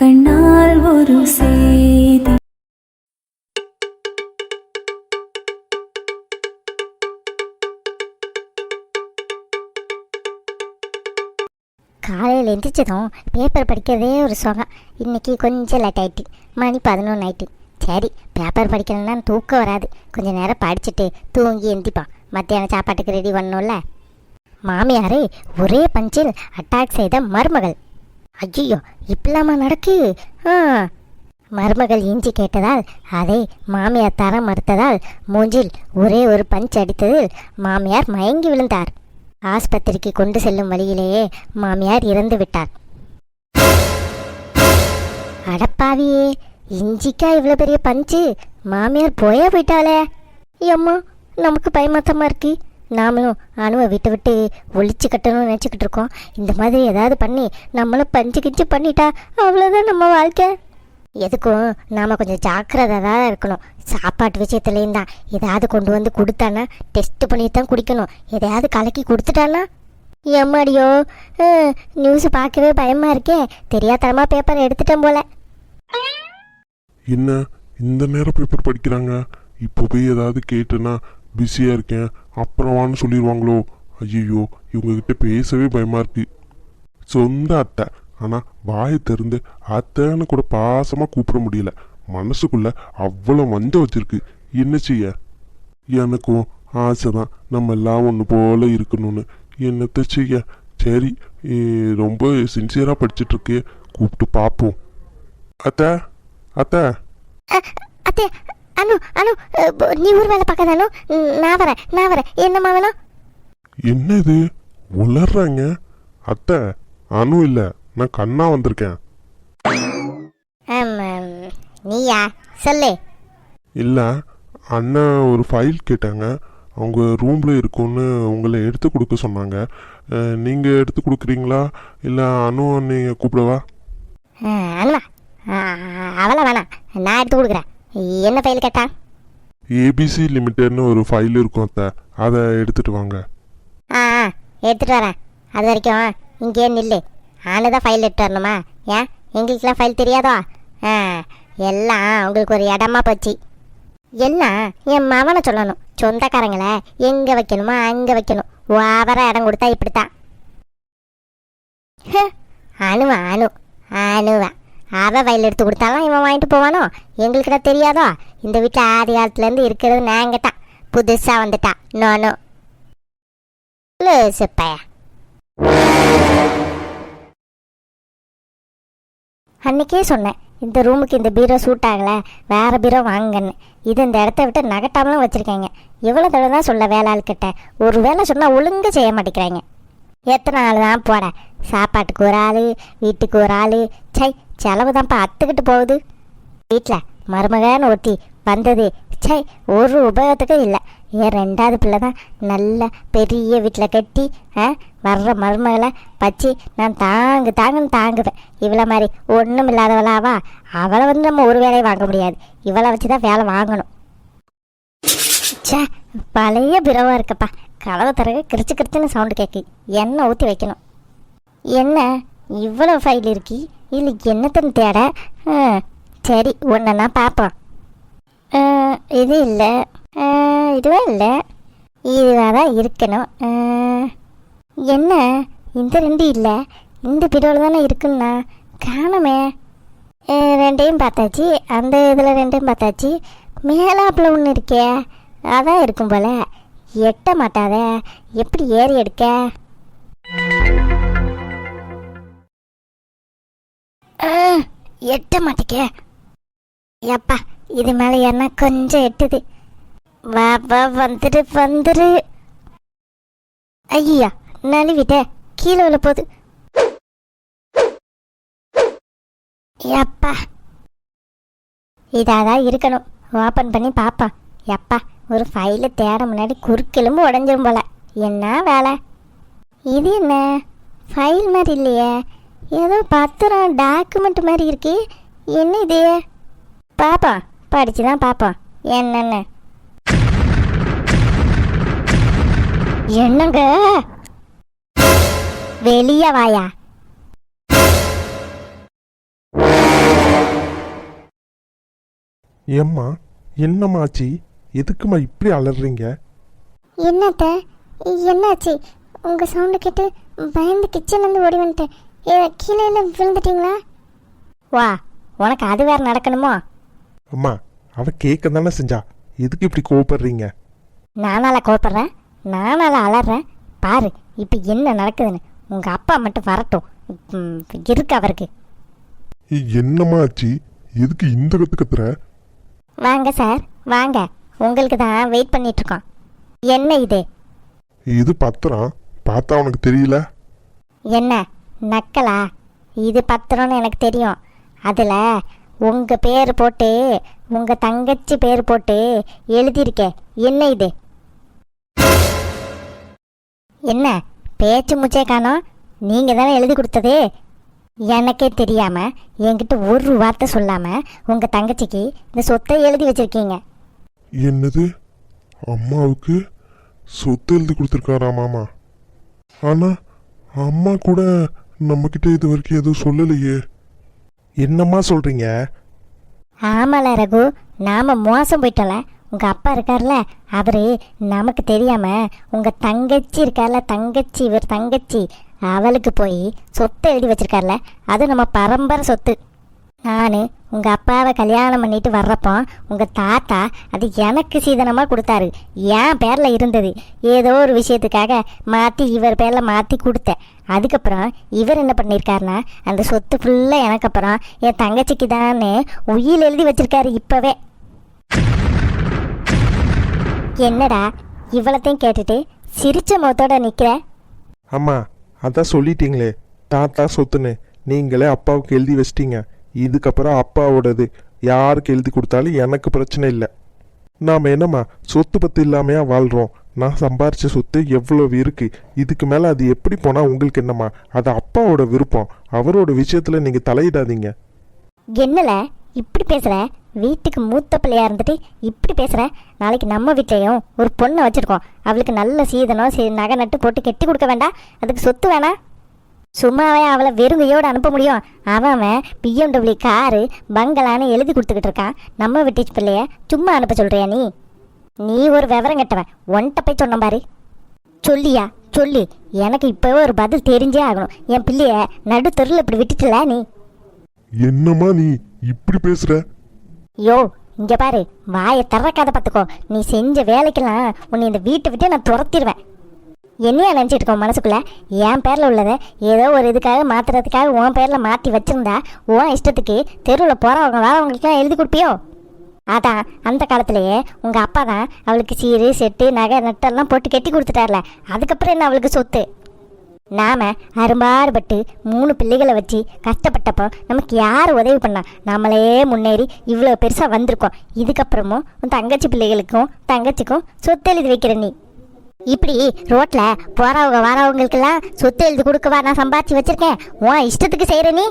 கண்ணால் ஒரு செய்தி. காலையில் எந்திரிச்சதும் பேப்பர் படிக்கிறதே ஒரு சுகம். இன்னைக்கு கொஞ்சம் லேட் ஆயிட்டு. மணி பதினொன்று ஆயிட்டு. சரி பேப்பர் படிக்கலன்னா தூக்கம் வராது. கொஞ்சம் நேரம் படிச்சுட்டு தூங்கி எந்திப்பான் மத்தியானம் சாப்பாட்டுக்கு ரெடி பண்ணணும்ல? மாமியார் ஒரே பஞ்சில் அட்டாக் செய்த மருமகள். ஐயோ இப்படிலாமா நடக்கு? ஆ. மருமகள் இஞ்சி கேட்டதால் அதை மாமியார் தர மறுத்ததால் மூஞ்சில் ஒரே ஒரு பஞ்ச் அடித்ததில் மாமியார் மயங்கி விழுந்தார். ஆஸ்பத்திரிக்கு கொண்டு செல்லும் வழியிலேயே மாமியார் இறந்து விட்டார். அடப்பாவியே இஞ்சிக்கா இவ்வளோ பெரிய பஞ்சு? மாமியார் போயே போயிட்டாளே. ஏம்மா நமக்கு பயமாத்தமாக இருக்கு. நாமளும் அணுவை விட்டு விட்டு ஒழிச்சு கட்டணும்னு நினச்சிக்கிட்டு இருக்கோம். இந்த மாதிரி ஏதாவது பண்ணி நம்மளும் பஞ்சு கிஞ்சு பண்ணிட்டா அவ்வளோதான் நம்ம வாழ்க்கை. எதுக்கும் நாம் கொஞ்சம் ஜாக்கிரதாக தான் இருக்கணும். சாப்பாட்டு விஷயத்துலேயும் தான். ஏதாவது கொண்டு வந்து கொடுத்தானா டெஸ்ட் பண்ணி தான் குடிக்கணும். எதையாவது கலக்கி கொடுத்துட்டானா எம்மாடியோ நியூஸ் பார்க்கவே பயமாக இருக்கே. தெரியாதனமாக பேப்பர் எடுத்துட்டேன் போல. என்ன? இந்த நேரம் பேப்பர் படிக்கிறாங்க. இப்போ போய் ஏதாவது கேட்டுனா பிஸியாக இருக்கேன். அப்புறம் வான்னு சொல்லிடுவாங்களோ ஐயோ இவங்ககிட்ட பேசவே பயமாக இருக்கு. சொந்த அத்தை. ஆனால் வாயை திறந்து அத்தைன்னு கூட பாசமாக கூப்பிட முடியல. மனசுக்குள்ள அவ்வளோ வந்த வச்சிருக்கு. என்ன செய்ய? எனக்கும் ஆசை தான் நம்ம எல்லாம் ஒன்று போல இருக்கணும்னு. என்னத்தை செய்ய? சரி ஏ, ரொம்ப சின்சியராக படிச்சுட்டு இருக்கே. கூப்பிட்டு பார்ப்போம் அத்தை அத்தை அனு அனு நீ ஊர் வேலை பார்க்காதானோ நான் வரேன் நான் வரேன். என்னம்மா வேணும் என்ன இது உளர்றாங்க? அத்தை அனு இல்லை. நான் கண்ணா வந்திருக்கேன். நீயா? சொல்லு. இல்லை அண்ணன் ஒரு ஃபைல் கேட்டாங்க. அவங்க ரூமில் இருக்கும்னு உங்களை எடுத்து கொடுக்க சொன்னாங்க. நீங்கள் எடுத்து கொடுக்குறீங்களா? இல்லை அனு நீங்கள் கூப்பிடவா? ஆ, அவளை வேணாம். நான் எடுத்து கொடுக்குறேன். என்ன ஃபைல் கேட்டா? ஏபிசி லிமிட்டட்னு ஒரு ஃபைல் இருக்கும் அத்தை. அதை எடுத்துட்டு வாங்க. ஆ ஆ, எடுத்துட்டு வரேன். அது வரைக்கும் இங்கேயே நில்லு. ஆனு தான் ஃபைல் எடுத்து வரணுமா? ஏன்? எங்களுக்கெல்லாம் ஃபைல் தெரியாதோ? ஆ எல்லாம் உங்களுக்கு ஒரு இடமா போச்சு. எல்லாம் என் மவனை சொல்லணும். சொந்தக்காரங்களை எங்கே வைக்கணுமோ அங்கே வைக்கணும். ஓவரா இடம் கொடுத்தா இப்படித்தான். அணுவா அணு. அணுவா. அவ வயல் எடுத்து கொடுத்தாலும் இவன் வாங்கிட்டு போவானோ? எங்களுக்கு தான் தெரியாதோ? இந்த வீட்டில் ஆதி காலத்துலேருந்து இருக்கிறது நாங்கள் தான் புதுசாக வந்துட்டா நானும் சிப்பையா. அன்றைக்கே அன்னைக்கே சொன்னேன் இந்த ரூமுக்கு இந்த பீரோ சூட் ஆகலை வேற பீரோ வாங்கன்னு. இது இந்த இடத்த விட்டு நகட்டாமலும் வச்சுருக்கீங்க. எவ்வளோ தடவை தான் சொல்ல வேலை ஆள்கிட்ட. ஒரு வேலை சொன்னால் ஒழுங்கு செய்ய மாட்டேங்கிறாங்க. எத்தனை நாள் தான் போட சாப்பாட்டுக்கு ஒரு ஆள் வீட்டுக்கு ஒரு ஆள். சை செலவு தான்ப்பா அத்துக்கிட்டு போகுது. வீட்டில் மருமகன்னு ஒருத்தி வந்தது. சே ஒரு உபயோகத்துக்கும் இல்லை. ஏன் ரெண்டாவது பிள்ளை தான் நல்ல பெரிய வீட்டில் கட்டி ஆ வர்ற மருமகளை வச்சு நான் தாங்கு தாங்குன்னு தாங்குவேன். இவளை மாதிரி ஒன்றும் இல்லாதவளாவா அவளை வந்து நம்ம ஒரு வேலையை வாங்க முடியாது. இவளை வச்சு தான் வேலை வாங்கணும். ச்சே பழைய பிறவா இருக்கப்பா. கதவை திறக கிரிச்சு கிரிச்சுன்னு சவுண்டு கேட்கு எண்ணெய் ஊற்றி வைக்கணும். என்ன? இவ்வளோ ஃபைல் இருக்கி? இல்லை என்னத்தன்னு தேட? ஆ, சரி நான் பார்ப்போம். ஆ, இது இல்லை. இதுவே இல்லை? இதுவாக தான் இருக்கணும். என்ன? இந்த ரெண்டு இல்லை. இந்த பிரோவில் தானே இருக்குன்னா? காணுமே. ரெண்டையும் பார்த்தாச்சு. அந்த இதில் ரெண்டையும் பார்த்தாச்சு. மேலாப்பில் ஒன்று இருக்கே. அதான் இருக்கும் போல. எட்ட மாட்டாத. எப்படி ஏறி எடுக்க? எட்ட மாட்டேக்கே. எப்பா இது மேலே ஏன்னா கொஞ்சம் எட்டுது. வா வா வந்துடு வந்துடு ஐயா நழுவிட்டே. கீழே விழ போகுது எப்பா இதாதான் இருக்கணும். ஓப்பன் பண்ணி பாப்பா. எப்பா ஒரு ஃபைலை தேட முன்னாடி குறுக்கெலும்பு உடஞ்சிரும் போல. என்ன வேலை? இது என்ன? ஃபைல் மாதிரி இல்லையே. ஏதோ பத்திரம் டாக்குமெண்ட் மாதிரி இருக்கு. என்ன இது? பார்ப்போம் படிச்சு தான் பார்ப்போம் என்னன்னு? என்னங்க? வெளியே வாயா? ஏம்மா என்னம்மா ஆச்சு? எதுக்கும்மா இப்படி அலறீங்க? என்னத்த? என்னாச்சு? உங்க சவுண்டு கேட்டு பயந்து கிச்சன்லேருந்து ஓடி வந்துட்டேன். ஏ, கீழே எல்லாம் விழுந்துட்டீங்களா? வா உனக்கு அது வேற நடக்கணுமோ? அம்மா அவ கேட்க தானே செஞ்சா. எதுக்கு இப்படி கோவப்படுறீங்க? நானால கோபப்படுறேன் நானால அலறேன். பாரு இப்போ என்ன நடக்குதுன்னு. உங்க அப்பா மட்டும் வரட்டும். ம், இருக்கு அவருக்கு. ஏய், என்னம்மா ஆச்சு? எதுக்கு இந்த கத்து கத்துற? வாங்க சார். வாங்க. உங்களுக்கு தான் வெயிட் பண்ணிட்டு இருக்கோம் என்ன இது? இது பத்திரம். பார்த்தா உனக்கு தெரியல. என்ன? நக்கலா? இது பத்திரம்னு எனக்கு தெரியும். அதில் உங்கள் பேர் போட்டு உங்கள் தங்கச்சி பேர் போட்டு எழுதியிருக்கேன் என்ன இது? என்ன? பேச்சு முச்சே காணோம். நீங்கள் தானே எழுதி கொடுத்தது? எனக்கே தெரியாமல் என்கிட்ட ஒரு வார்த்தை சொல்லாமல் உங்கள் தங்கச்சிக்கு இந்த சொத்தை எழுதி வச்சுருக்கீங்க. என்னது? அம்மாவுக்கு சொத்து எழுதி கொடுத்துருக்காரா மாமா? ஆனால் அம்மா கூட நம்மக்கிட்ட இது வரைக்கும் எதுவும் சொல்லலையே. என்னம்மா சொல்றீங்க? ஆமால ரகு நாம மோசம் போயிட்டோம்ல. உங்க அப்பா இருக்கார்ல அவரு நமக்கு தெரியாம உங்க தங்கச்சி இருக்கார்ல தங்கச்சி இவர் தங்கச்சி அவளுக்கு போய் சொத்தை எழுதி வச்சிருக்கார்ல அது நம்ம பரம்பரை சொத்து. நான் உங்கள் அப்பாவை கல்யாணம் பண்ணிட்டு வர்றப்போ உங்கள் தாத்தா அது எனக்கு சீதனமாக கொடுத்தாரு. என் பேரில் இருந்தது. ஏதோ ஒரு விஷயத்துக்காக மாற்றி இவர் பேரில் மாற்றி கொடுத்தேன். அதுக்கப்புறம் இவர் என்ன பண்ணியிருக்காருன்னா அந்த சொத்து ஃபுல்லாக எனக்கு அப்புறம் என் தங்கச்சிக்கு தானே உயில் எழுதி வச்சிருக்காரு இப்போவே. என்னடா இவ்வளத்தையும் கேட்டுட்டு சிரிச்ச முகத்தோட நிற்கிற ஆமாம் அதான் சொல்லிட்டீங்களே. தாத்தா சொத்துன்னு. நீங்களே அப்பாவுக்கு எழுதி வச்சிட்டீங்க. இதுக்கப்புறம் அப்பாவோடது. யாருக்கு எழுதி கொடுத்தாலும் எனக்கு பிரச்சனை இல்லை. நாம் என்னம்மா சொத்து பத்து இல்லாமையா வாழ்கிறோம் நான் சம்பாரித்த சொத்து எவ்வளவு இருக்குது இதுக்கு மேலே அது எப்படி போனால் உங்களுக்கு என்னம்மா? அது அப்பாவோட விருப்பம். அவரோட விஷயத்தில் நீங்கள் தலையிடாதீங்க. என்னல? இப்படி பேசுகிற வீட்டுக்கு மூத்த பிள்ளையா இருந்துட்டு இப்படி பேசுகிற நாளைக்கு நம்ம வீட்லேயும் ஒரு பொண்ணை வச்சுருக்கோம். அவளுக்கு நல்ல சீதனம் சீ நகை நட்டு போட்டு கெட்டி கொடுக்க வேண்டாம். அதுக்கு சொத்து வேணாம். சும்மாவே அவளை வெறுங்கையோடு அனுப்ப முடியும். அவன் அவன் பிஎம்டபிள்யூ காரு பங்களான்னு எழுதி கொடுத்துக்கிட்டு இருக்கான். நம்ம வீட்டு பிள்ளைய சும்மா அனுப்ப சொல்றியா நீ? நீ ஒரு விவரம் கெட்டவன். ஒன்ட்ட போய் சொன்ன பாரு. சொல்லியா? சொல்லு. எனக்கு இப்போவே ஒரு பதில் தெரிஞ்சே ஆகணும். என் பிள்ளைய நடு தெருவில் இப்படி விட்டுட்டல நீ? என்னம்மா நீ இப்படி பேசுற? யோ இங்க பாரு. வாயை திறக்காத பார்த்துக்கோ நீ செஞ்ச வேலைக்கெல்லாம் உன்னை இந்த வீட்டை விட்டு நான் துரத்திடுவேன். என்னையா நினச்சிட்டு இருக்கோம் மனசுக்குள்ளே? என் பேரில் உள்ளதை ஏதோ ஒரு இதுக்காக மாற்றுறதுக்காக உன் பேரில் மாற்றி வச்சிருந்தா உன் இஷ்டத்துக்கு தெருவில் போகிறவங்க வரவங்களுக்குலாம் எழுதி கொடுப்பியோ? அதான் அந்த காலத்திலேயே உங்கள் அப்பா தான் அவளுக்கு சீரு செட்டு நகை நட்டெல்லாம் போட்டு கட்டி கொடுத்துட்டார்ல. அதுக்கப்புறம் என்ன அவளுக்கு சொத்து? நாம் அரும்பாடுபட்டு மூணு பிள்ளைகளை வச்சு கஷ்டப்பட்டப்போ நமக்கு யார் உதவி பண்ணா? நம்மளே முன்னேறி இவ்வளோ பெருசாக வந்திருக்கோம். இதுக்கப்புறமும் உன் தங்கச்சி பிள்ளைகளுக்கும் தங்கச்சிக்கும் சொத்து எழுதி வைக்கிற நீ. இப்படி ரோட்ல போறவங்க வரவங்களுக்கெல்லாம் சொத்து எழுதி கொடுக்கவா நான் சம்பாதிச்சு வச்சிருக்கேன்? உன் இஷ்டத்துக்கு செய்யற நீ.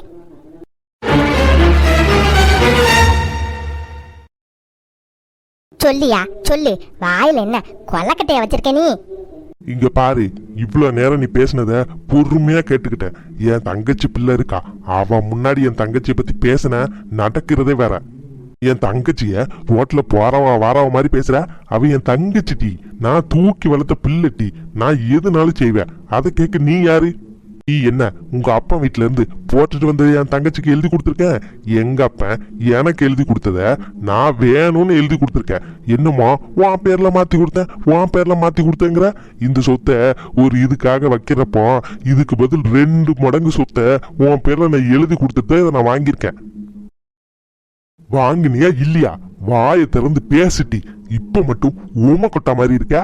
சொல்லியா? சொல்லு. வாயில என்ன கொல்லக்கட்டையா வச்சிருக்க நீ? இங்க பாரு இவ்வளவு நேரம் நீ பேசுனத பொறுமையா கேட்டுக்கிட்டேன். என் தங்கச்சி பிள்ளை இருக்கா. அவன் முன்னாடி என் தங்கச்சியை பத்தி பேசின நடக்கிறதே வேற. என் தங்கச்சிய ரோட்ல போறவன் வாரவன் மாதிரி பேசுற? அவ என் தங்கச்சி டி. நான் தூக்கி வளர்த்த பிள்ளை டி. நான் எதுனாலும் செய்வேன். அதை கேட்க நீ யாரு? நீ என்ன உங்க அப்பா வீட்ல இருந்து போட்டுட்டு வந்தது என் தங்கச்சிக்கு எழுதி கொடுத்துருக்கேன் எங்க அப்பன் எனக்கு எழுதி கொடுத்தத நான் வேணும்னு எழுதி கொடுத்துருக்கேன் என்னமோ உன் பேர்ல மாத்தி கொடுத்தேன்? உன் பேர்ல மாத்தி கொடுத்தேங்கிற? இந்த சொத்தை ஒரு இதுக்காக வைக்கிறப்போ இதுக்கு பதில் ரெண்டு மடங்கு சொத்தை உன் பேர்ல நான் எழுதி கொடுத்துட்டு இதை நான் வாங்கியிருக்கேன். வாங்கினியா இல்லையா? வாயை திறந்து பேசிட்டி. இப்ப மட்டும் ஊமை கொட்டா மாதிரி இருக்க?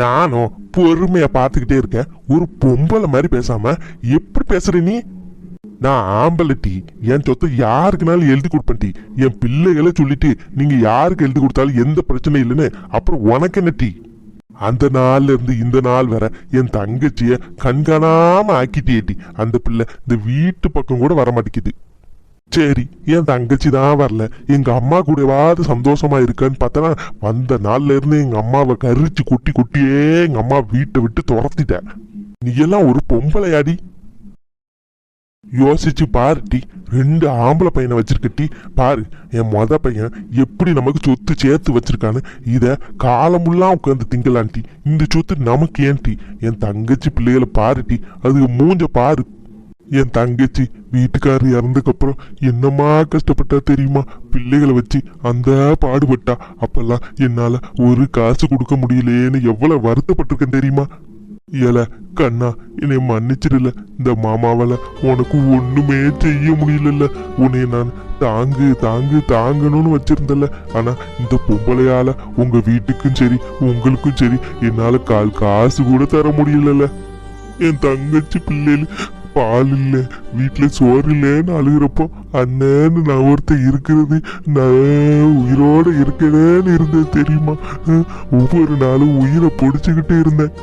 நானும் பொறுமையா பார்த்துக்கிட்டே இருக்கேன். ஒரு பொம்பளை மாதிரி பேசாம எப்படி பேசுற நீ? நான் ஆம்பளை டீ என் சொத்தை யாருக்குனாலும் எழுதி கொடுப்பேன் டீ என் பிள்ளைகளை சொல்லிட்டு நீங்க யாருக்கு எழுதி கொடுத்தாலும் எந்த பிரச்சனையும் இல்லைன்னு அப்புறம் உனக்கு என்ன டீ அந்த நாள்ல இருந்து இந்த நாள் வர என் தங்கச்சிய கண்காணாம ஆக்கிட்டேட்டி அந்த பிள்ளை இந்த வீட்டு பக்கம் கூட வர மாட்டேங்குது. சரி என் தங்கச்சி தான் வரல. எங்க அம்மா கூடவாது சந்தோஷமா இருக்கான்னு பார்த்தனா வந்த நாள்ல இருந்து எங்க அம்மாவை கரிச்சு கொட்டி கொட்டியே எங்க அம்மா வீட்டை விட்டு துரத்திட்டேன் நீ எல்லாம் ஒரு பொம்பளையாடி. யோசிச்சு பாருட்டி ரெண்டு ஆம்பளை பையனை வச்சிருக்கட்டி பாரு என் மொத பையன் எப்படி நமக்கு சொத்து சேர்த்து வச்சிருக்கான்னு இதை காலமுல்லாம் உட்காந்து திங்கலான்ட்டி இந்த சொத்து நமக்கு ஏன்ட்டி என் தங்கச்சி பிள்ளைகளை பாருட்டி அது மூஞ்ச பாரு என் தங்கச்சி வீட்டுக்காரர் இறந்ததுக்கப்புறம் என்னம்மா கஷ்டப்பட்டா தெரியுமா? பிள்ளைகளை வச்சு அந்த பாடுபட்டா. அப்பெல்லாம் என்னால ஒரு காசு கொடுக்க முடியலேன்னு எவ்வளவு வருத்தப்பட்டிருக்கேன் தெரியுமா? ஏல கண்ணா என்னை மன்னிச்சிடல. இந்த மாமாவால உனக்கு ஒண்ணுமே செய்ய முடியலல்ல. உன்னை நான் தாங்கு தாங்கு தாங்கணும்னு வச்சிருந்தல ஆனா இந்த பொம்பளையால உங்க வீட்டுக்கும் சரி உங்களுக்கும் சரி என்னால கால் காசு கூட தர முடியலல்ல. என் தங்கச்சி பிள்ளைகள் பால் இல்ல. வீட்டுல சோறு இல்லைன்னு அழுகிறப்போ அண்ணன்னு நான் ஒருத்தன் இருக்கிறது நான் உயிரோட இருக்கிறேன்னு இருந்தது தெரியுமா? ஒவ்வொரு நாளும் உயிரை பிடிச்சிக்கிட்டு இருந்தேன்.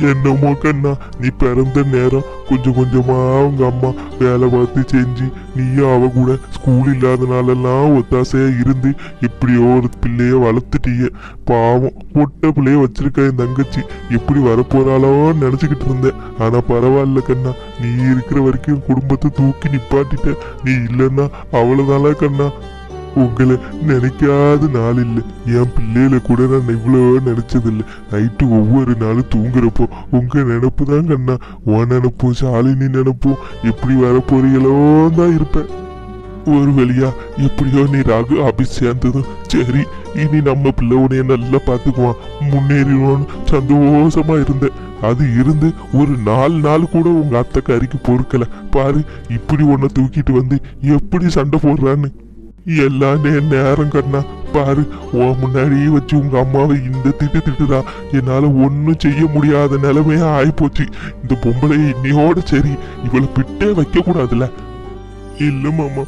என்னமோ கண்ணா நீ பிறந்த நேரம் கொஞ்சம் கொஞ்சமா அவங்க அம்மா வேலை பார்த்து செஞ்சு நீயும் அவ கூட ஸ்கூல் இல்லாத நாளெல்லாம் ஒத்தாசையா இருந்து எப்படியோ ஒரு பிள்ளைய வளர்த்துட்டீங்க பாவம் பொட்ட பிள்ளைய வச்சிருக்க என் தங்கச்சி எப்படி வரப்போறாளோன்னு நினைச்சுக்கிட்டு இருந்தேன். ஆனா பரவாயில்ல கண்ணா நீ இருக்கிற வரைக்கும் குடும்பத்தை தூக்கி நிப்பாட்டிட்ட. நீ இல்லைன்னா அவ்வளவுதானா கண்ணா? உங்களை நினைக்காத நாள் இல்லை. என் பிள்ளையில கூட நான் இவ்வளோ நினைச்சதில்லை. நைட்டு ஒவ்வொரு நாளும் தூங்குறப்போ உங்க நினப்பு தான் கண்ணா. உன் நினப்பும் சாலினி நினப்பும் எப்படி வரப்போறீங்களோ தான் இருப்பேன். ஒரு வழியா எப்படியோ நீ ராகு ஆபீஸ் சேர்ந்ததும் சரி இனி நம்ம பிள்ளை உன்னைய நல்லா பார்த்துக்குவான். முன்னேறிடுவான்னு சந்தோஷமா இருந்தேன். அது இருந்து ஒரு நாலு நாள் கூட உங்க அத்தை கறிக்கு பொறுக்கல. பாரு இப்படி உன்னை தூக்கிட்டு வந்து எப்படி சண்டை போடுறான்னு. எல்லாம் நேரம் கண்ணா. பாரு உன் முன்னாடியே வச்சு உங்க அம்மாவை இந்த திட்டு திட்டுதா என்னால ஒன்றும் செய்ய முடியாத நிலைமையா ஆயிப்போச்சு. இந்த பொம்பளை இன்னையோட சரி இவளை பிட்டே வைக்க கூடாதுல்ல இல்ல மாமா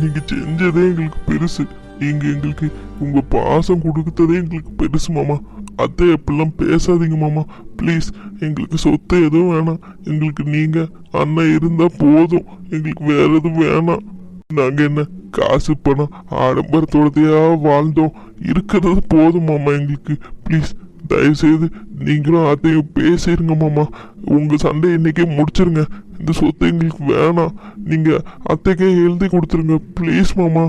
நீங்க செஞ்சதே எங்களுக்கு பெருசு. நீங்க எங்களுக்கு உங்க பாசம் கொடுத்ததே எங்களுக்கு பெருசு மாமா. அத்தை எப்படிலாம் பேசாதீங்க மாமா. ப்ளீஸ் எங்களுக்கு சொத்து எதுவும் வேணாம். எங்களுக்கு நீங்க அண்ணன் இருந்தா போதும். எங்களுக்கு வேற எதுவும் வேணாம். நாங்க என்ன காசு பணம் ஆடம்பரத்தோடதையா வாழ்ந்தோம்? இருக்கிறது போதும் மாமா எங்களுக்கு. ப்ளீஸ் தயவுசெய்து நீங்களும் அதையும் பேசிருங்க மாமா. உங்க சண்டை இன்னைக்கே முடிச்சிருங்க. இந்த சொத்து எங்களுக்கு வேணாம். நீங்க அத்தைக்கே எழுதி கொடுத்துருங்க. ப்ளீஸ் மாமா.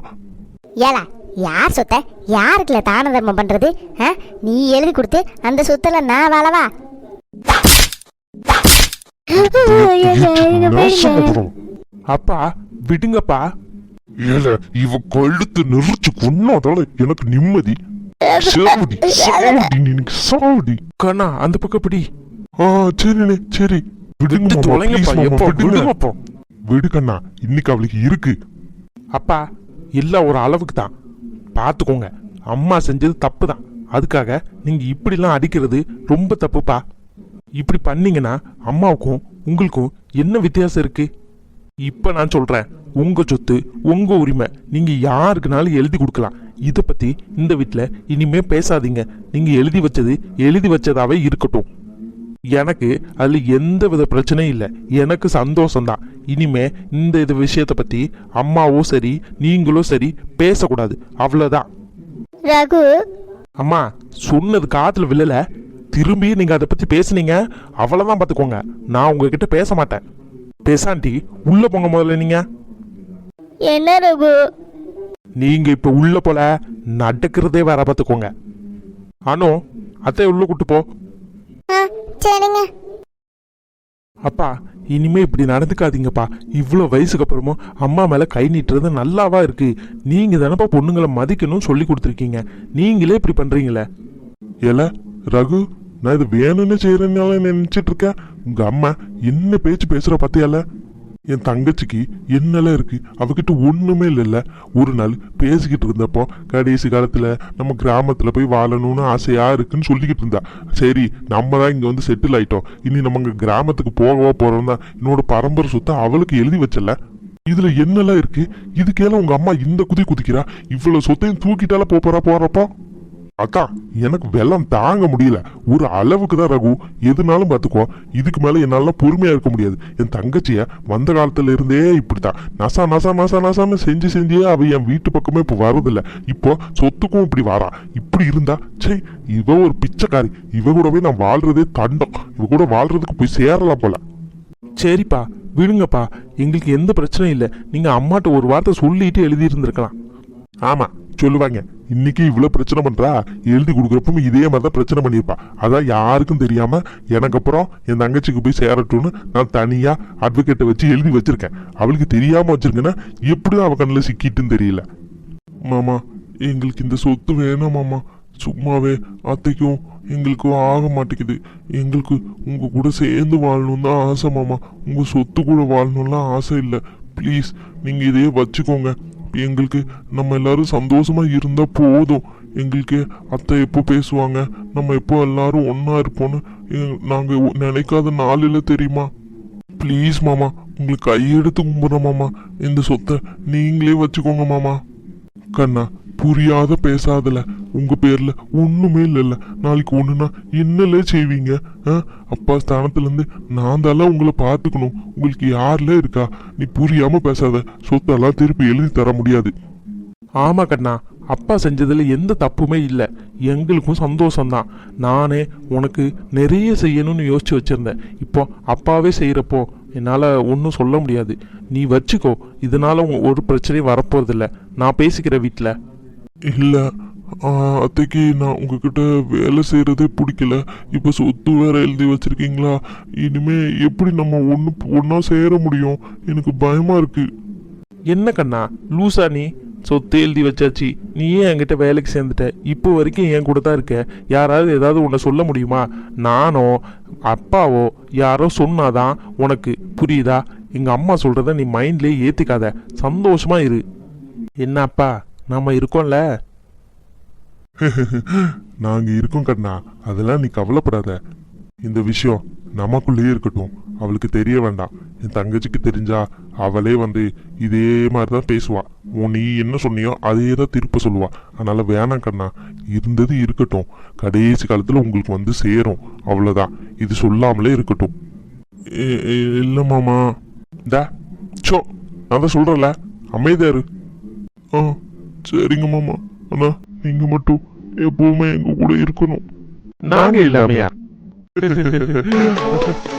ஏலா யார் சொத்த? யாருக்குல தான தர்மம் பண்றது? ஆ? நீ எழுதி கொடுத்து அந்த சொத்துல நான் வாழவா. அப்பா விடுங்கப்பா. ஏல இவ கழுத்து நெரிச்சு கொன்னாதால எனக்கு நிம்மதி. சாவடி சாவடி நீங்க சாவடி. கண்ணா அந்த பக்கம் பிடி. ஆ சரிண்ணே சரி. விடுங்க தொலைங்கப்பா, எப்பா, விடுங்க. விடுங்கப்பா. விடு கண்ணா இன்னைக்கு அவளுக்கு இருக்கு. அப்பா எல்லாம் ஒரு அளவுக்கு தான். பார்த்துக்கோங்க அம்மா செஞ்சது தப்பு தான். அதுக்காக நீங்க இப்படிலாம் அடிக்கிறது ரொம்ப தப்புப்பா. இப்படி பண்ணீங்கன்னா அம்மாவுக்கும் உங்களுக்கும் என்ன வித்தியாசம் இருக்கு? இப்ப நான் சொல்றேன். உங்க சொத்து உங்க உரிமை நீங்க யாருக்குனாலும் எழுதி கொடுக்கலாம். இதை பத்தி இந்த வீட்ல இனிமே பேசாதீங்க. நீங்க எழுதி வச்சது எழுதி வச்சதாவே இருக்கட்டும். எனக்கு அதுல எந்த வித பிரச்சனையும் இல்லை. எனக்கு சந்தோஷம்தான். இனிமே இந்த இது விஷயத்தை பத்தி அம்மாவும் சரி நீங்களும் சரி பேசக்கூடாது. அவ்வளவுதான். ரகு. அம்மா சொன்னது காதுல விழல. திரும்பி நீங்க அதை பத்தி பேசுனீங்க. அவ்வளவுதான் பாத்துக்கோங்க. நான் உங்ககிட்ட பேச மாட்டேன். பேசாண்டி உள்ள போங்க முதல்ல நீங்க. என்ன ரகு? நீங்க இப்ப உள்ள போல நடக்கிறதே வேற பாத்துக்கோங்க. அனு அத்தை உள்ள கூட்டு போ. சரிங்க. அப்பா இனிமே இப்படி நடந்துக்காதீங்கப்பா. இவ்வளோ வயசுக்கு அப்புறமும் அம்மா மேல கை நீட்டுறது நல்லாவா இருக்கு. நீங்க தானப்பா பொண்ணுங்களை மதிக்கணும்னு சொல்லி கொடுத்துருக்கீங்க. நீங்களே இப்படி பண்றீங்களே. ஏல ரகு? நான் இது வேணும்னு செய்யறதுனால நினைச்சிட்டு இருக்கேன். உங்க அம்மா என்ன பேச்சு பேசுற பத்தியால என் தங்கச்சிக்கு என்னெல்லாம் இருக்கு? அவகிட்ட ஒண்ணுமே இல்லைல்ல. ஒரு நாள் பேசிக்கிட்டு இருந்தப்போ கடைசி காலத்துல நம்ம கிராமத்துல போய் வாழணும்னு ஆசையா இருக்குன்னு சொல்லிக்கிட்டு இருந்தா. சரி நம்ம தான் இங்க வந்து செட்டில் ஆயிட்டோம். இனி நம்ம கிராமத்துக்கு போகவா போறோம் தான் என்னோட பரம்பரை சொத்தை அவளுக்கு எழுதி வச்சல. இதுல என்னெல்லாம் இருக்கு? இதுக்கெல்லாம் உங்க அம்மா இந்த குதி குதிக்கிறா. இவ்வளவு சொத்தையும் தூக்கிட்டால போறா போறப்போ அக்கா எனக்கு வெள்ளம் தாங்க முடியல. ஒரு அளவுக்கு தான் ரகு. எதுனாலும் பார்த்துக்கோ இதுக்கு மேல என்னால பொறுமையா இருக்க முடியாது. என் தங்கச்சிய வந்த காலத்துல இருந்தே இப்படித்தான் நசா நசா நசா நசான்னு செஞ்சு செஞ்சே அவ என் வீட்டு பக்கமே இப்போ வரதில்ல இப்போ சொத்துக்கும் இப்படி வரா. இப்படி இருந்தா சே இவ ஒரு பிச்சைக்காரி. இவ கூடவே நான் வாழ்றதே தண்டம். இவ கூட வாழ்றதுக்கு போய் சேரலாம் போல. சரிப்பா விடுங்கப்பா. எங்களுக்கு எந்த பிரச்சனையும் இல்லை. நீங்க அம்மாட்ட ஒரு வார்த்தை சொல்லிட்டு எழுதி இருந்திருக்கலாம் ஆமா சொல்லுவாங்க. இன்னைக்கு இவ்வளவு பிரச்சனை பண்றா? எழுதி கொடுக்குறப்பவும் இதே மாதிரி தான் பிரச்சனை பண்ணியிருப்பா. அதான் யாருக்கும் தெரியாம எனக்கு அப்புறம் என் தங்கச்சிக்கு போய் சேரட்டும்னு நான் தனியா அட்வொகேட்டை வச்சு எழுதி வச்சிருக்கேன். அவளுக்கு தெரியாம வச்சுருக்கேன்னா எப்படி அவள் கண்ணில் சிக்கிட்டுன்னு தெரியல. மாமா எங்களுக்கு இந்த சொத்து வேணாம் மாமா. சும்மாவே அத்தைக்கும் எங்களுக்கும் ஆக மாட்டேங்குது. எங்களுக்கு உங்க கூட சேர்ந்து வாழணும் தான் ஆசை மாமா. உங்க சொத்து கூட வாழணும்லாம் ஆசை இல்லை. ப்ளீஸ் நீங்க இதையே வச்சுக்கோங்க. எங்களுக்கு நம்ம எல்லாரும் சந்தோஷமா இருந்தா போதும். எங்களுக்கு அத்தை எப்போ பேசுவாங்க? நம்ம எப்போ எல்லாரும் ஒன்றா இருப்போம்னு நாங்கள் நாங்க நினைக்காத நாளில் தெரியுமா? ப்ளீஸ் மாமா உங்களுக்கு கையெடுத்து கும்பிட்றேன் மாமா. இந்த சொத்தை நீங்களே வச்சுக்கோங்க மாமா. கண்ணா புரியாத பேசாதல. உங்க பேர்ல ஒண்ணுமே இல்லைல்ல. நாளைக்கு ஒண்ணுனா என்னல செய்வீங்க? ஆ? அப்பா ஸ்தானத்துலேருந்து நான் தான் உங்களை பார்த்துக்கணும். உங்களுக்கு யாரில் இருக்கா? நீ புரியாம பேசாத. சொத்தெல்லாம் திருப்பி எழுதி தர முடியாது. ஆமா கண்ணா. அப்பா செஞ்சதில் எந்த தப்புமே இல்லை. எங்களுக்கும் சந்தோஷம்தான். நானே உனக்கு நிறைய செய்யணும்னு யோசிச்சு வச்சிருந்தேன். இப்போ அப்பாவே செய்கிறப்போ என்னால் ஒன்றும் சொல்ல முடியாது. நீ வச்சுக்கோ. இதனால ஒரு பிரச்சனையும் வரப்போகிறதில்ல நான் பேசிக்கிற வீட்டில் இல்லை. அத்தைக்கு நான் உங்ககிட்ட வேலை செய்கிறதே பிடிக்கல. இப்போ சொத்து வேற எழுதி வச்சிருக்கீங்களா? இனிமே எப்படி நம்ம ஒன்று ஒன்றா சேர முடியும்? எனக்கு பயமாக இருக்கு. என்ன கண்ணா? லூசா நீ? சொத்து எழுதி வச்சாச்சு. நீயே என்கிட்ட வேலைக்கு சேர்ந்துட்ட? இப்போ வரைக்கும் என் கூட தான் இருக்க. யாராவது ஏதாவது உன்னை சொல்ல முடியுமா? நானோ அப்பாவோ யாரோ சொன்னாதான் உனக்கு புரியுதா? எங்கள் அம்மா சொல்கிறத நீ மைண்ட்லேயே ஏற்றுக்காத சந்தோஷமாக இரு. என்னப்பா நாம் இருக்கோம்ல? நாங்கள் இருக்கோம் கண்ணா. அதெல்லாம் நீ கவலைப்படாத. இந்த விஷயம் நமக்குள்ளேயே இருக்கட்டும். அவளுக்கு தெரிய வேண்டாம். என் தங்கச்சிக்கு தெரிஞ்சா அவளே வந்து இதே மாதிரி தான் பேசுவா. உன் நீ என்ன சொன்னியோ அதே தான் திருப்ப சொல்லுவா. அதனால் வேணாம் கண்ணா. இருந்தது இருக்கட்டும். கடைசி காலத்தில் உங்களுக்கு வந்து சேரும். அவ்வளோதான் இது சொல்லாமலே இருக்கட்டும். இல்லை மாமா. டா சோ நான் தான் சொல்றேன்ல. அமைதியாரு ஆ. சரிங்க மாமா. அண்ணா நீங்க மட்டும் எப்பவுமே எங்க கூட இருக்கணும். நாங்க இல்லாமையா?